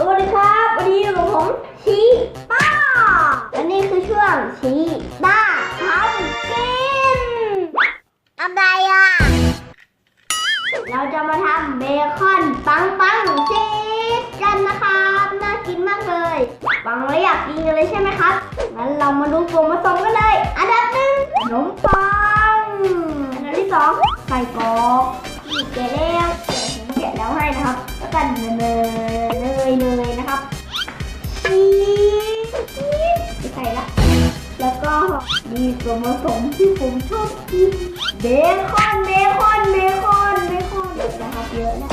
สวัสดีครับวันนี้อยู่กับผมชีป้าและนี่คือช่วงชีป้าทำกินอะไรอะ เราจะมาทำเบคอนปังปังชีสกันนะครับน่ากินมากเลยฟังแล้วอยากกินกันเลยใช่ไหมครับงั้นเรามาดูส่วนผสมกันเลย อันดับหนึ่งขนมปังอันดับที่สองไส้กรอกที่แกะแล้วแกะผมแกะแล้วให้นะครับ แล้วก็เนยเนย เนยนะครับชีสใส่ละ แล้วก็มีส่วนผสมที่ผมชอบกินเบคอนเบคอนเบคอนเบคอนนะครับเยอะนะ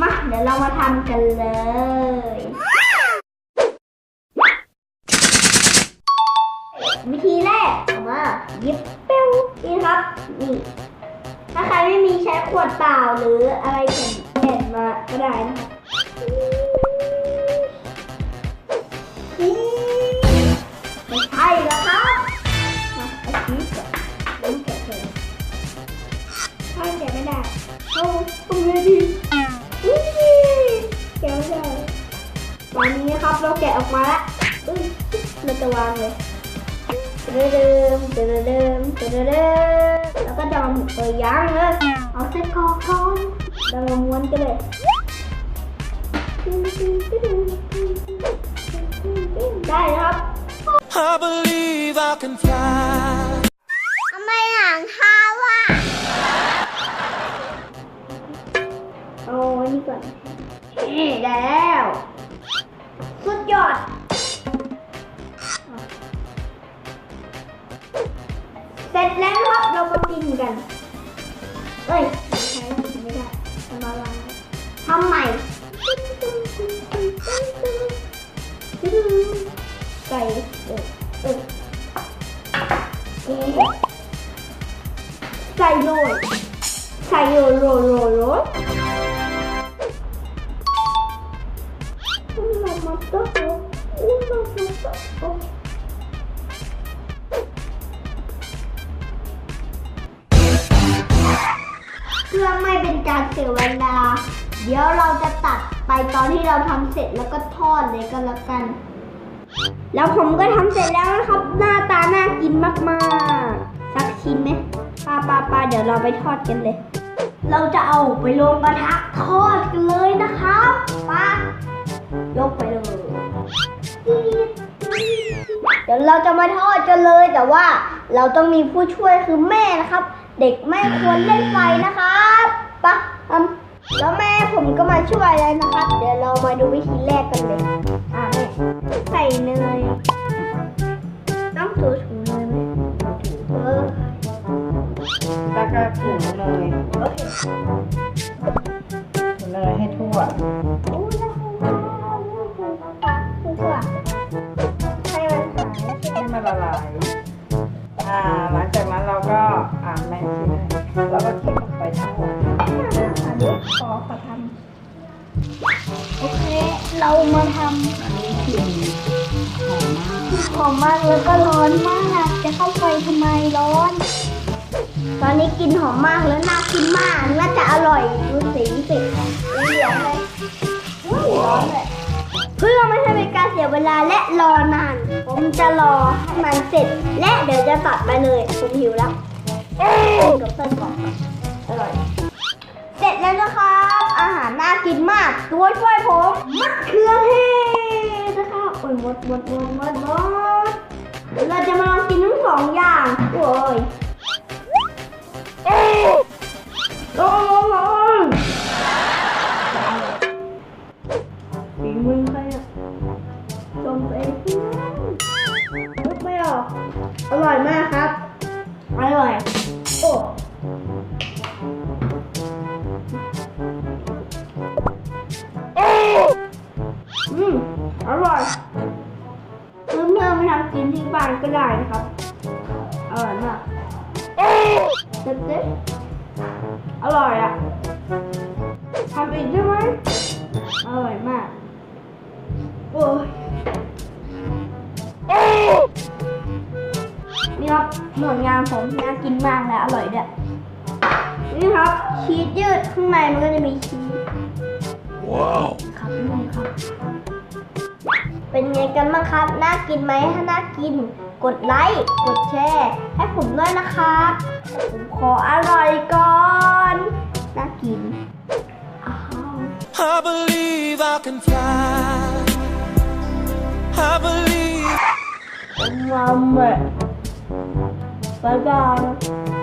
มาเดี๋ยวเรามาทำกันเลยวิธีแรกเอามาหยิบเป้วนี่ครับนี่ถ้าใครไม่มีใช้ขวดเปล่าหรืออะไรแผ่นแผ่นมาก็ได้นะครับ อนนี้นะครับเราแกะออกมาแล้วอุ้ยเราจะวางเลยเดิมเดิมเดิมเดิมเดิมแล้วก็จะมาหมุนเออยังเลยเอาเส้นคอก่อนเรามาม้วนกันเลยได้แล้วครับ I believe I can fly. ทำไมหลังเท้าอะเอาอันนี้ก่อนนี่ได้แล้ว สุดยอด เสร็จแล้วครับเรามากินกัน เอ้ยใช่ไม่ได้ทำอะไรทำใหม่ใส่เออเออใส่โรยใส่โรยโรยโรย เพื่อไม่เป็นการเสียเวลา เดี๋ยวเราจะตัดไปตอนที่เราทำเสร็จแล้วก็ทอดเลยก็แล้วกัน แล้วผมก็ทำเสร็จแล้วนะครับ หน้าตาน่ากินมากๆ สักชิ้นไหมปาปาปาเดี๋ยวเราไปทอดกันเลย เราจะเอาไปลงกระทะทอดกันเลยนะครับปายกไป เลยเดี๋ยวเราจะมาทอดกันเลย แต่ว่าเราต้องมีผู้ช่วยคือแม่นะครับ เด็กไม่ควรเล่นไฟนะครับปะอืมแล้วแม่ผมก็มาช่วยแล้วนะครับ เดี๋ยวเรามาดูวิธีแรกกันเลยอะแม่ใส่เนยต้องถูถูเนยไหมเออแล้วก็ถุงเนยโอเคถุงเนยให้ทั่ว มันละลาย อ่า หลังจากนั้นเราก็อ่าแม่ชิมให้เราก็ทิ้งลงไปทั้งหมดขอขอทำโอเค เรามาทอันนี้กลิ่นหอมมากำหอมมากแล้วก็ร้อนมาก จะเข้าไปทำไมร้อน ตอนนี้กินหอมมากแล้วน่ากินมาก น่าจะอร่อยดูสีสิเหลืองเลยร้อนเลยเพื่อไม่ให้เป็นการเสียเวลาและรอนานผม จะรอให้มันเสร็จ และเดี๋ยวจะตัดไปเลยผมหิวแล้วกับเส้นกรอกอร่อยเสร็จแล้วนะครับ อาหารน่ากินมาก ตัวช่วยผมมะเขือเทศนะครับโอ้ยหมดหมดหมดหมดหมดเราจะมาลองกินทั้งสองอย่างโอ้ย ครับ อร่อย โอ้อืมอร่อยเพื่อนเพื่อนๆไปทำกินที่บ้านก็ได้นะครับ อร่อยมากเด็ดเด็ดอร่อยอะทำอีกได้ไหมอร่อยมาก โอ้ย นี่ครับหมดงานผมน่ากินมากและอร่อยด้วยนี่ครับชีสยืดข้างในมันก็จะมีชีส Wow. ครับนี่ครับ เป็นไงกันบ้างครับ น่ากินไหมถ้าน่ากิน กดไลค์กดแชร์ให้ผมด้วยนะครับผมขออร่อยก่อนน่ากินอ้าว I believe I can fly. I believe. งาม